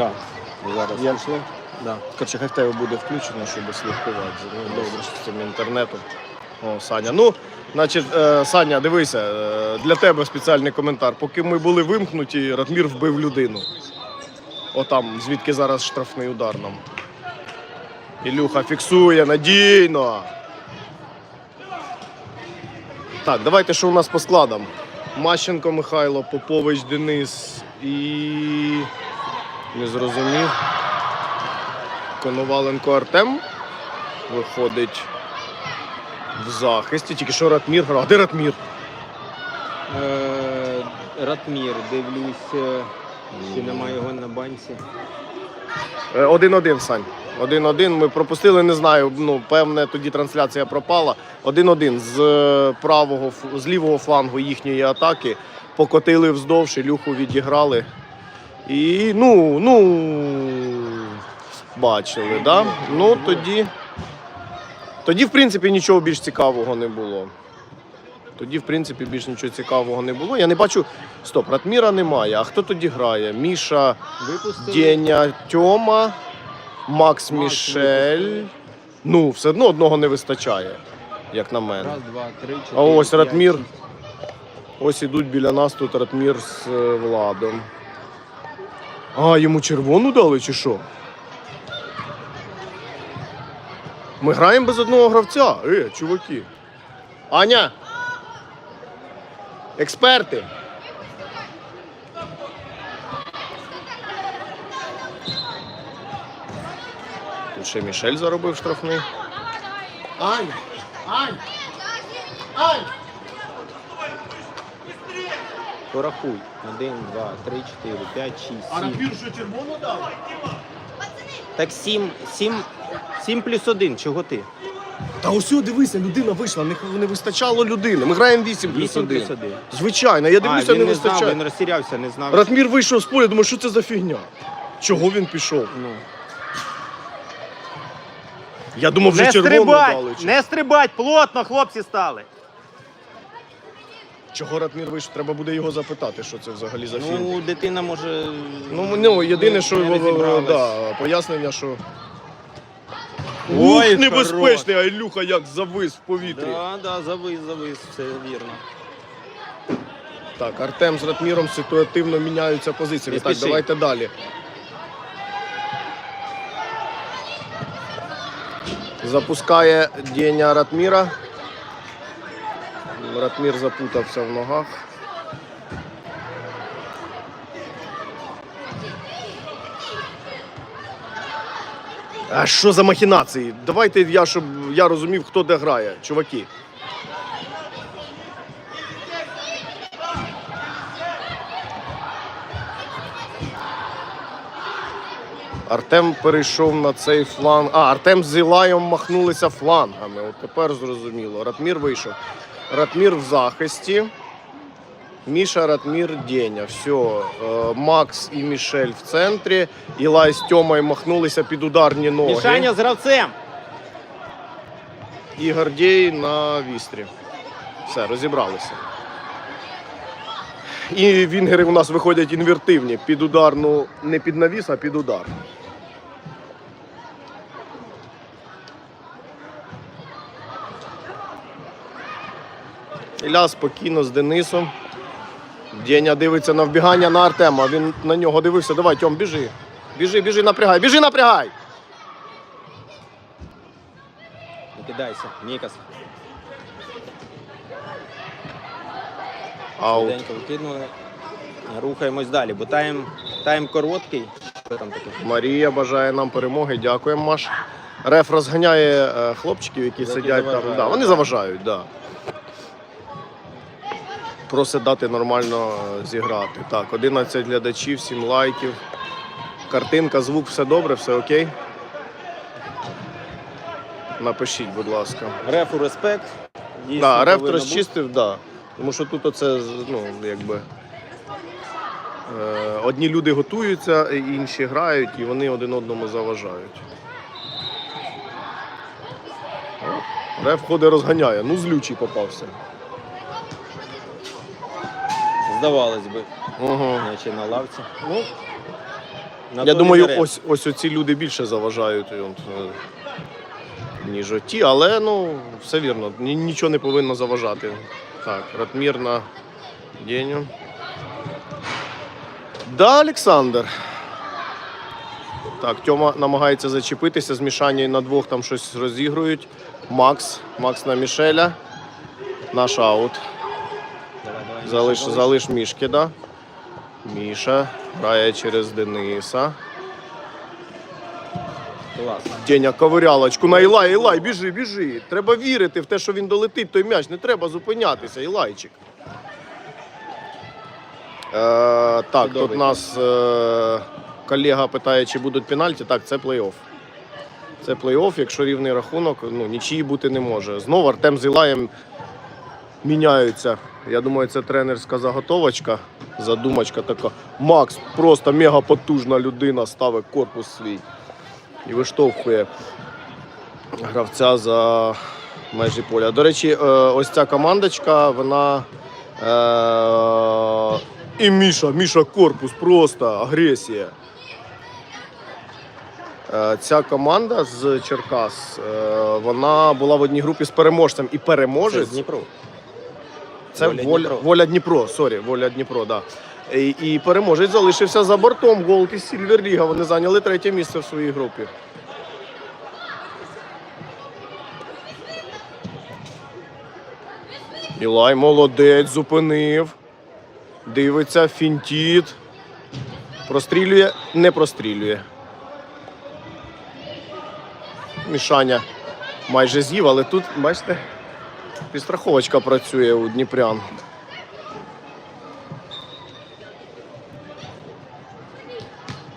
Да. Зараз Я- пішли. Да. Коротше, хай в тебе буде включено, щоб слідкувати. Ну, добре, що з цим інтернетом. О, Саня. Ну, значить, е, Саня, дивися, е, для тебе спеціальний коментар. Поки ми були вимкнуті, Ратмір вбив людину. Отам, звідки зараз штрафний удар нам. Ілюха фіксує надійно. Так, давайте що у нас по складам. Мащенко Михайло, Попович Денис і. Не зрозумів. Коноваленко Артем виходить в захисті. Тільки що Ратмір грав. А Де Ратмір? Е, Ратмір, дивлюсь, е, чи немає його на банці. Е, 1-1, Сань. 1-1. Ми пропустили, не знаю. Ну, певне, тоді трансляція пропала. 1-1 з е, правого, ф- з лівого флангу їхньої атаки. Покотили вздовж, Ілюху відіграли. І ну, ну бачили, да? Ну тоді. Тоді, в принципі, нічого більш цікавого не було. Тоді, в принципі, більш нічого цікавого не було. Я не бачу. Стоп, Ратміра немає. А хто тоді грає? Міша. Випустили. Деня Тьома, Макс Макс Мішель. випустили. Ну, все одно одного не вистачає, як на мене. Раз, два, три, чотири. А ось Ратмір. Ось ідуть біля нас тут Ратмір з е, Владом. А, йому червону дали чи що? Ми граємо без одного гравця. Е, чуваки. Аня! Експерти! Тут ще Мішель заробив штрафний. Аня! Ань! Ань! Порахуй. Один, два, три, чотири, п'ять, шість, А сім. Ратмір що червону дав? Так сім, сім, сім плюс один. Чого ти? Та ось дивися, людина вийшла, не, не вистачало людини. Ми граємо 8 плюс Вісім 1. плюс один. Звичайно, я дивлюся, а, він не не знав, вистачає. він розтірявся, не знав. Ратмір вийшов з поля, думаю, що це за фігня? Чого він пішов? Ну. Я думав, вже Не червону дали. Чи- Не стрибать! Плотно, хлопці стали. Чого Ратмір вийшов? Треба буде його запитати, що це взагалі за фільм. Ну, дитина може. Ну, ну єдине, що не розібралась. да, пояснення, що. Ой, Ух, небезпечний, а Ілюха як завис в повітрі. Да, да, завис, завис, все вірно. Так, Артем з Ратміром ситуативно міняються позиціями. Не Так, спіши. давайте далі. Запускає Деня Ратміра. Ратмір запутався в ногах. А що за махінації? Давайте я, щоб я розумів, хто де грає, чуваки. Артем перейшов на цей фланг. А, Артем з Ілаєм махнулися флангами. От тепер зрозуміло. Ратмір вийшов. Ратмір в захисті. Міша, Ратмір, Деня. Все. Макс і Мішель в центрі. Ілай з Тьомою махнулися під ударні ноги. Мішання з гравцем. І Гордій на вістрі. Все, розібралися. І вінгери у нас виходять інвертивні. Під удар, ну не під навіс, а під удар. Ілля спокійно з Денисом. Деня дивиться на вбігання на Артема. Він на нього дивився. Давай, Тьом, біжи. Біжи, біжи, напрягай, біжи, напрягай. Не кидайся, Мікас. Аут. Швиденько викинули. Рухаємось далі, бо тайм, тайм короткий. Що там таке? Марія бажає нам перемоги. Дякуємо, Маш. Реф розганяє е, хлопчиків, які Які сидять там. заважають, Да, вони так. заважають, да. Просить дати нормально е, зіграти. Так, 11 глядачів, 7 лайків. Картинка, звук, все добре, все окей. Напишіть, будь ласка. Рефу респект. Дійсно, Да, реф повинно розчистив, да. Тому що тут оце, ну, якби. Е, одні люди готуються, інші грають, і вони один одному заважають. Реф ходить розганяє. Ну, злючий попався. Здавалось би, Угу. наче на лавці. Ну, На Я то думаю, ось ось оці люди більше заважають, е, от, е, ніж оті, але ну, все вірно, ні- нічого не повинно заважати. Так, Ратмір на Деню. Да, Олександр. Так, Тьома намагається зачепитися з Мішанєю на двох там щось розігрують. Макс. Макс на Мішеля. Наш аут. Залиш, залиш. мішки, да? Міша грає через Дениса. Деня ковирялочку на Ілай, Ілай, біжи, біжи. Треба вірити в те, що він долетить той м'яч. Не треба зупинятися, Ілайчик. Е, так, Чудовий. тут нас е, колега питає, чи будуть пенальті. Так, це плей-офф. Це плей-офф, якщо рівний рахунок, ну нічиї бути не може. Знову Артем з Ілаєм міняються. Я думаю, це тренерська заготовочка, задумочка така. Макс просто мега потужна людина, ставить корпус свій і виштовхує гравця за межі поля. До речі, е, ось ця командочка, вона. Е, і Міша, Міша корпус, просто агресія. Е, Ця команда з Черкас, вона була в одній групі з переможцем. І Це з Дніпро. Це Воля воля, Дніпро. воля Дніпро. Сорі, воля Дніпро, да. І, і переможець залишився за бортом. Голд і Сільверліга. Вони зайняли третє місце в своїй групі. Ілай молодець, зупинив. Дивиться, фінтіт. Прострілює, не прострілює. Мішаня майже з'їв, але тут, бачите, підстраховочка працює у Дніпрян.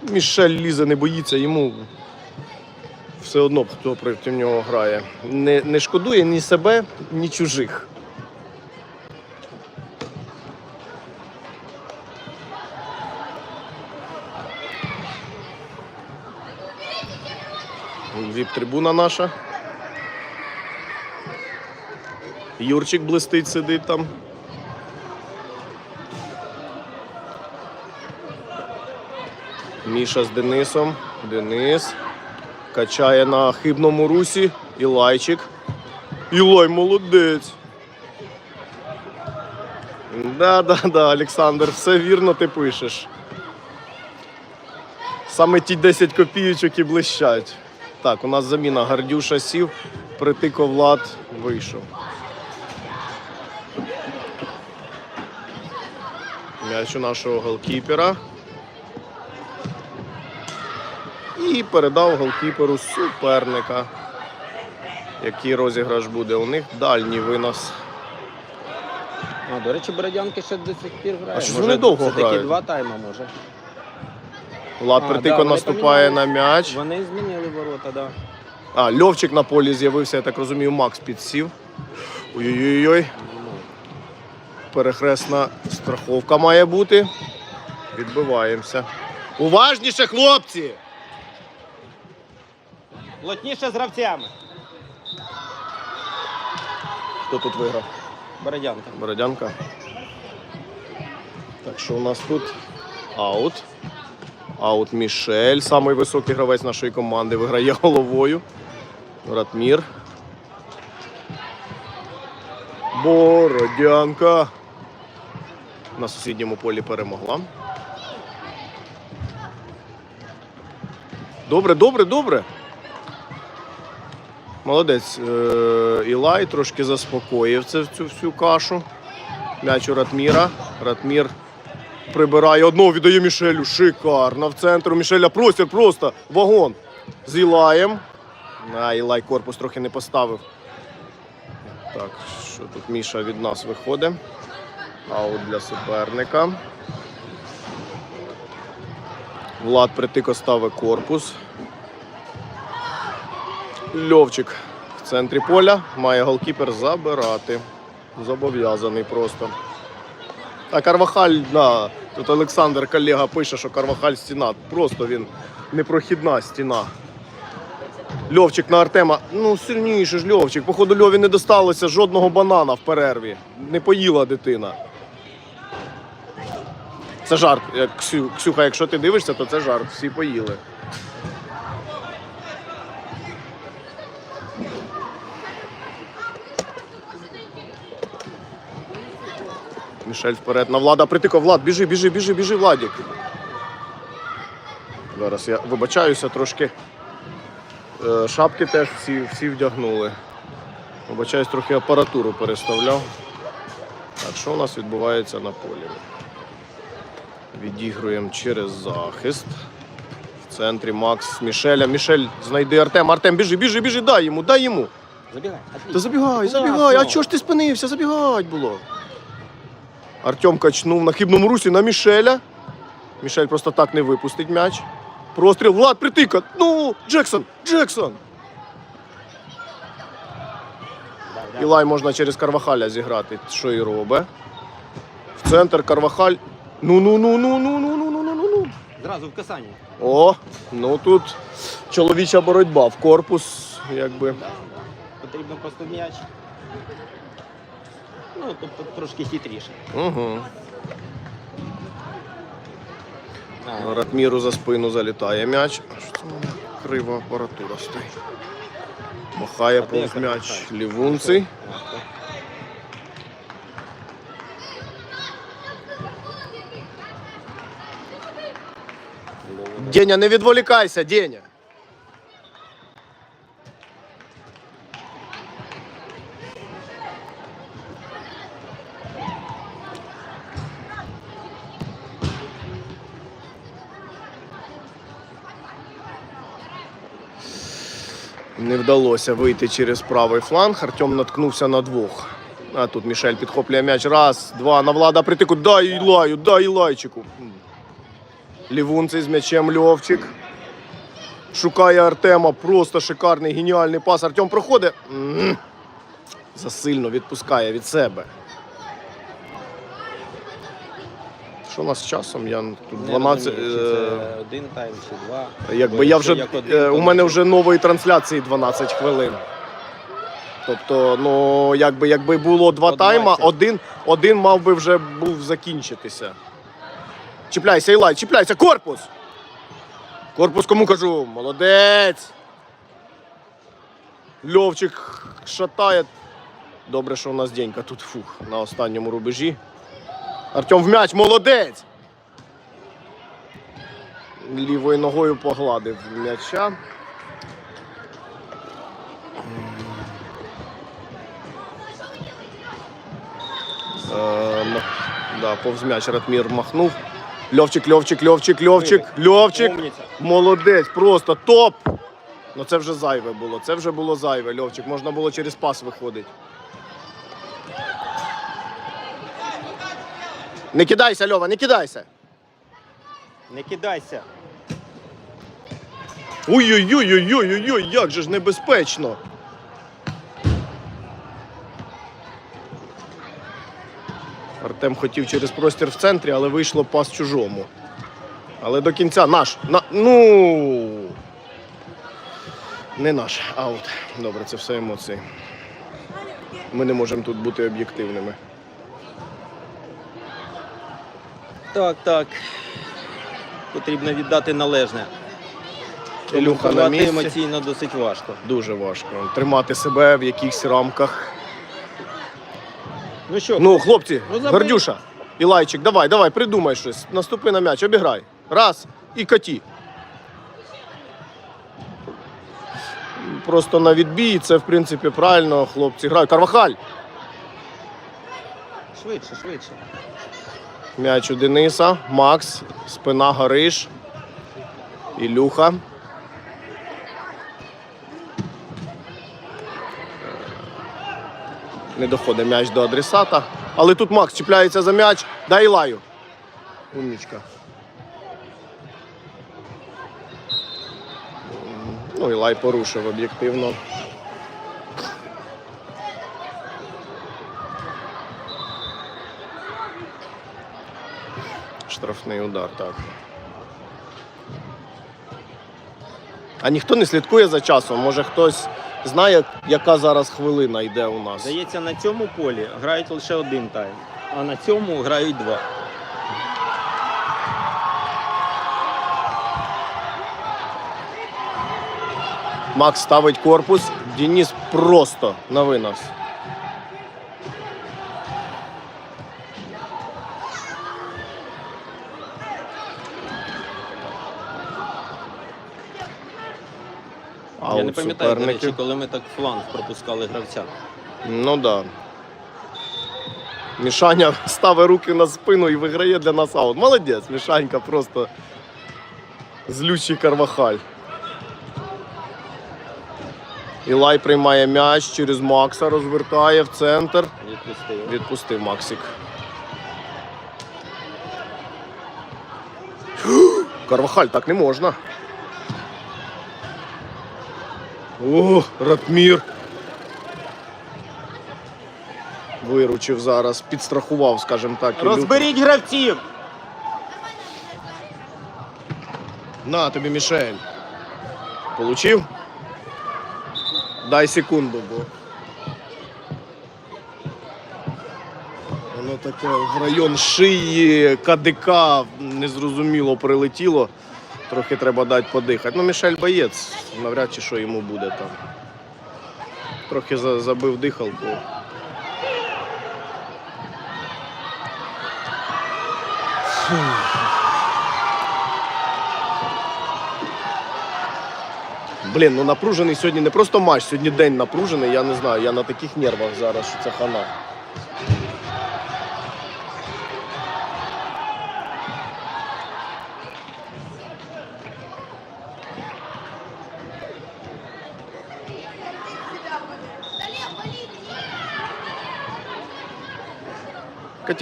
Мішель лізе, не боїться, йому все одно, хто проти нього грає. Не, не шкодує ні себе, ні чужих. Віп-трибуна наша. Юрчик блистить, сидить там. Міша з Денисом. Денис. Качає на хибному русі. Ілайчик. Ілай молодець. Да, да, да, Олександр, все вірно ти пишеш. Саме ті 10 копійочок і блищать. Так, у нас заміна Гардюша сів, притико Влад вийшов. М'яч у нашого голкіпера. І передав голкіперу суперника. Який розіграш буде у них? Дальній винос. А, до речі, Бородянки ще до сих пір грає. А що вони довго це такі два тайми, може. Влад Притико да, наступає на м'яч. Вони змінили ворота, так. Да. А, Льовчик на полі з'явився, я так розумію, Макс підсів. Ой-ой-ой. Перехресна страховка має бути. Відбиваємося. Уважніше, хлопці! Плотніше з гравцями. Хто тут виграв? Бородянка. Бородянка. Так що у нас тут аут. Аут Мішель, самий високий гравець нашої команди, виграє головою. Ратмір. Бородянка. На сусідньому полі перемогла. Добре, добре, добре. Молодець. Е, Ілай трошки заспокоїв це, цю всю кашу. М'яч у Ратміра. Ратмір прибирає одного, віддає Мішелю. Шикарно. В центру Мішеля простір просто вагон. З Ілаєм. А, Ілай корпус трохи не поставив. Так, що тут Міша від нас виходить. Аут для суперника. Влад притико ставить корпус. Льовчик в центрі поля має голкіпер забирати. Зобов'язаний просто. А Карвахаль, да, тут Олександр, колега, пише, що Карвахаль стіна. Просто він непрохідна стіна. Льовчик на Артема. Ну, сильніше ж Льовчик. Походу, Льові не досталося жодного банана в перерві. Не поїла дитина. Це жарт. Ксю, Ксюха, якщо ти дивишся, то це жарт. Всі поїли. Мішель вперед на Влада притикав. Влад, біжи, біжи, біжи, біжи, Владік. Зараз я вибачаюся трошки. Е, Шапки теж всі, всі вдягнули. Вибачаюсь, трохи апаратуру переставляв. Так, що у нас відбувається на полі? Відігруємо через захист. В центрі Макс Мішеля. Мішель, знайди Артем. Артем, біжи, біжи, біжи, дай йому, дай йому. Забігай. Та забігай, забігай. А чого ж ти спинився? Забігать було. Артем качнув на хибному русі на Мішеля. Мішель просто так не випустить м'яч. Простріл, Влад, притика. Ну, Джексон, Джексон. Ілай можна через Карвахаля зіграти, що і робить. В центр Карвахаль. Ну ну ну ну ну ну ну ну ну ну ну. Зразу в касанні. О, ну тут чоловіча боротьба в корпус, якби. Да. Потрібно просто м'яч. Ну, тобто трошки хитріше. Угу. А, Ратміру за спину залітає м'яч. Що це в мене крива апаратура стоїть? Махає повз м'яч лівунций. Деня, не відволікайся, Деня. Не вдалося вийти через правий фланг. Артем наткнувся на двох. А тут Мішель підхоплює м'яч. Раз, два. На влада притику. Дай Ілаю, дай Ілайчику. Лівунцей з м'ячем Льовчик. Шукає Артема. Просто шикарний, геніальний пас. Артем проходить. Засильно відпускає від себе. Що у нас з часом? Я тут Не 12. розумію, чи е, це один тайм чи два. Якби я якщо вже як один, е, то у мене вже нової трансляції 12 хвилин. Тобто, ну якби якби було два По тайма, 20. один, один мав би вже був закінчитися. Чіпляйся, Ілай, чіпляйся, корпус! Корпус кому кажу? Молодець! Льовчик шатає. Добре, що у нас Денька тут фух на останньому рубежі. Артем в м'яч, молодець! Лівою ногою погладив м'яча. Е, да, повз м'яч Ратмір махнув. Льовчик, Льовчик, Льовчик, Льовчик, Льовчик. Молодець, просто топ. Ну це вже зайве було. Це вже було зайве, Льовчик. Можна було через пас виходити. Не кидайся, Льова, не кидайся. Не кидайся. Ой-ой-ой-ой-ой-ой, як же ж небезпечно. Артем хотів через простір в центрі, але вийшло пас чужому. Але до кінця наш. На, ну. Не наш. Аут. Добре, це все емоції. Ми не можемо тут бути об'єктивними. Так, так. Потрібно віддати належне. Ілюха на місці. емоційно досить важко. Дуже важко. Тримати себе в якихось рамках. Ну що, Ну, хлопці, Ну, забий. Гордюша, Ілайчик, давай, давай, придумай щось. Наступи на м'яч, обіграй. Раз і каті. Просто на відбій, це в принципі правильно, хлопці грають. Карвахаль. швидше, швидше. М'яч у Дениса, Макс, спина Гариш, Ілюха. Не доходить м'яч до адресата. Але тут Макс чіпляється за м'яч. Дай Ілаю. Умнічка. Ну, Ілай порушив об'єктивно. Штрафний удар, так. А ніхто не слідкує за часом. Може хтось знає, яка зараз хвилина йде у нас. Здається, на цьому полі грають лише один тайм, а на цьому грають два. Макс ставить корпус. Дініс просто навинався. Я не пам'ятаю, до речі, коли ми так фланг пропускали гравця. Ну да. Мішаня ставить руки на спину і виграє для нас аут. Молодець, Мішанька просто злющий Карвахаль. Ілай приймає м'яч через Макса, розвертає в центр. Відпустив. Відпустив Максик. Карвахаль, так не можна. О, Ратмір. Виручив зараз, підстрахував, скажімо так. Розберіть гравців! На тобі Мішель. Получив? Дай секунду, бо. Воно таке в район шиї, КДК незрозуміло прилетіло. Трохи треба дати подихати. Ну, Мішель боєць, навряд чи що йому буде там. Трохи забив дихалку. Блін, ну напружений сьогодні не просто матч, сьогодні день напружений. Я не знаю, я на таких нервах зараз, що це хана.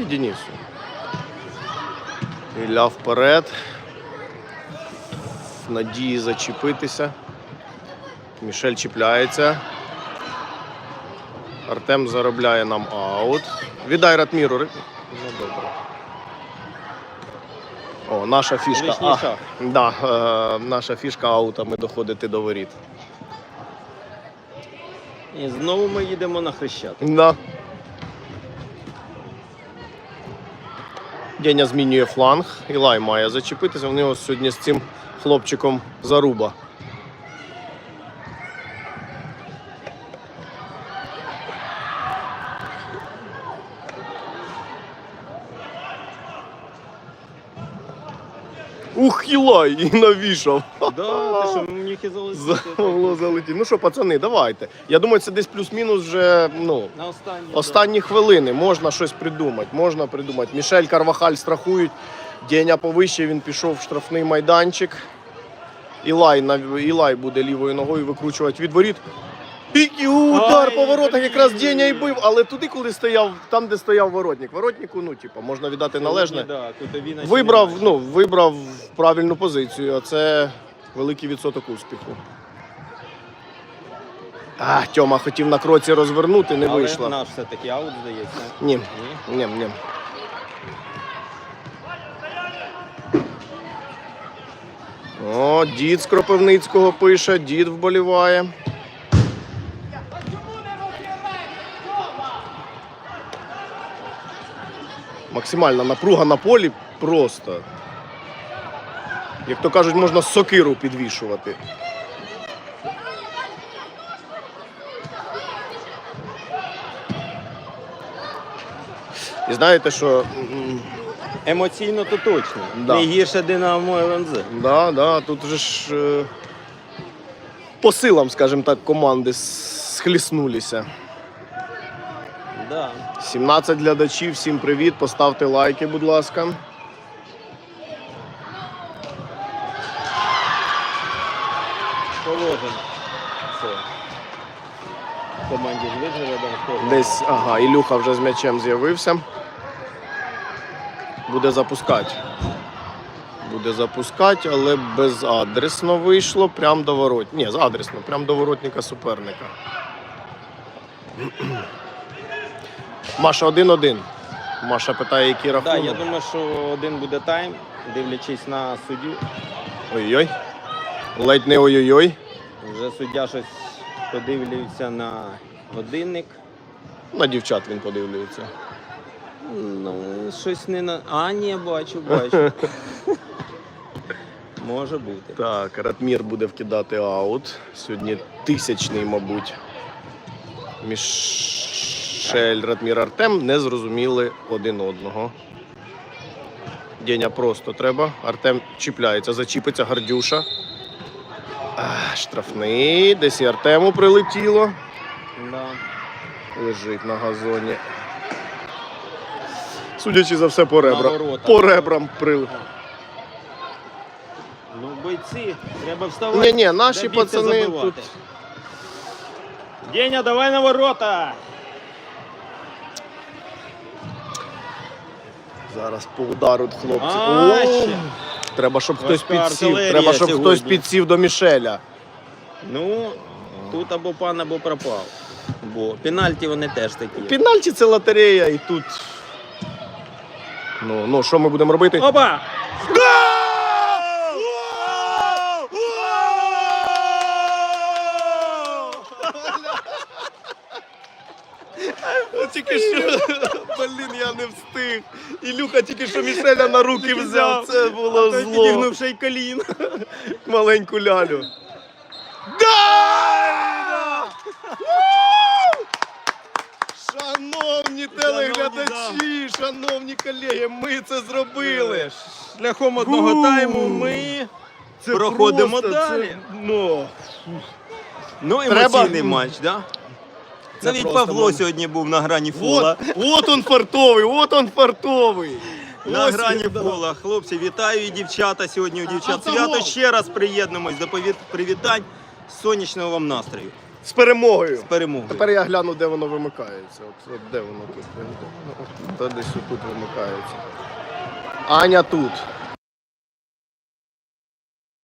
Каті Денису. Ілля вперед. В надії зачепитися. Мішель чіпляється. Артем заробляє нам аут. Віддай Ратміру. Ну, добре. О, наша фішка. А, да, е, наша фішка аутами доходити до воріт. І знову ми їдемо на хрещат. Да. Деня змінює фланг. Ілай має зачепитися. Вони ось сьогодні з цим хлопчиком заруба. Ух, Ілай! І навішав. Да, ти що міг і залетіти. Ну що, пацани, давайте. Я думаю, це десь плюс-мінус вже ну, На останній. останні хвилини. Можна щось придумати. Можна придумати. Мішель Карвахаль страхують. Деня повище, він пішов в штрафний майданчик. Ілай, Ілай буде лівою ногою викручувати від воріт. І удар Ай, по воротах якраз. Деня і бив, але туди, коли стояв, там, де стояв воротник. Воротнику, ну, типу, можна віддати належне. Да, Вибрав, ну, вибрав правильну позицію, а це великий відсоток успіху. А, Тьома хотів на кроці розвернути, не Але вийшло. наш все-таки аут, здається. Ні, Ні? ні, ні. О, дід з Кропивницького пише, дід вболіває. Максимальна напруга на полі просто. Як то кажуть, можна сокиру підвішувати. І знаєте, що Емоційно то точно. Да. Не гірше Динамо ЛНЗ. Да, да, тут же ж е, по силам, скажімо так, команди схліснулися. Да. 17 глядачів, всім привіт, поставте лайки, будь ласка. Положено. Це. Команді ж виживе, да, хто Десь, ага, Ілюха вже з м'ячем з'явився. Буде запускати. Буде запускати, але безадресно вийшло прямо до ворот. Ні, адресно, прямо до воротника суперника. Маша 1-1. Маша питає, який рахунок. я думаю, що один буде тайм, дивлячись на суддю. Ой-ой. Ледь не ой-ой-ой. Вже суддя щось подивлюється на годинник. На дівчат він подивлюється. Ну, щось не на. А, ні, бачу, бачу. Може бути. Так, Ратмір буде вкидати аут. Сьогодні тисячний, мабуть. Мішель Ратмір Артем не зрозуміли один одного. Деня просто треба. Артем чіпляється, зачіпиться Гардюша. А, штрафний. Десь і Артему прилетіло. Да. Лежить на газоні. Судячи за все, по ребрам. По ребрам прилетіло. Ну, бойці, треба вставати. Ні, ні, наші пацани забивати. тут. Деня, давай на ворота! Зараз по удару хлопці. А, О, ще. Треба, щоб хтось підсів. артилерія Треба, щоб сьогодні. хтось підсів до Мішеля. Ну, тут або пан, або пропав. Бо пенальті вони теж такі. Пенальті це лотерея і тут. Ну, ну що ми будемо робити? Опа! Тільки що, блін, я не встиг. Ілюха тільки що Мішеля на руки взяв. Це було зло. підігнув ще й колін. Маленьку лялю. Да! Шановні телеглядачі, шановні колеги, ми це зробили. Шляхом одного тайму ми Це проходимо просто, далі. Це, ну, Ну, Треба- емоційний матч, да? Це Навіть просто Павло сьогодні був на грані фола. от, от он фартовий, от он фартовий. На Ось грані він, да. фола. Хлопці, вітаю і дівчата. Сьогодні у дівчат А свято. Ще раз приєднуємось до повіт- привітань. Сонячного вам настрою. З перемогою. З перемогою. Тепер я гляну, де воно вимикається. От, от де воно тут? Та десь тут вимикається. Аня тут.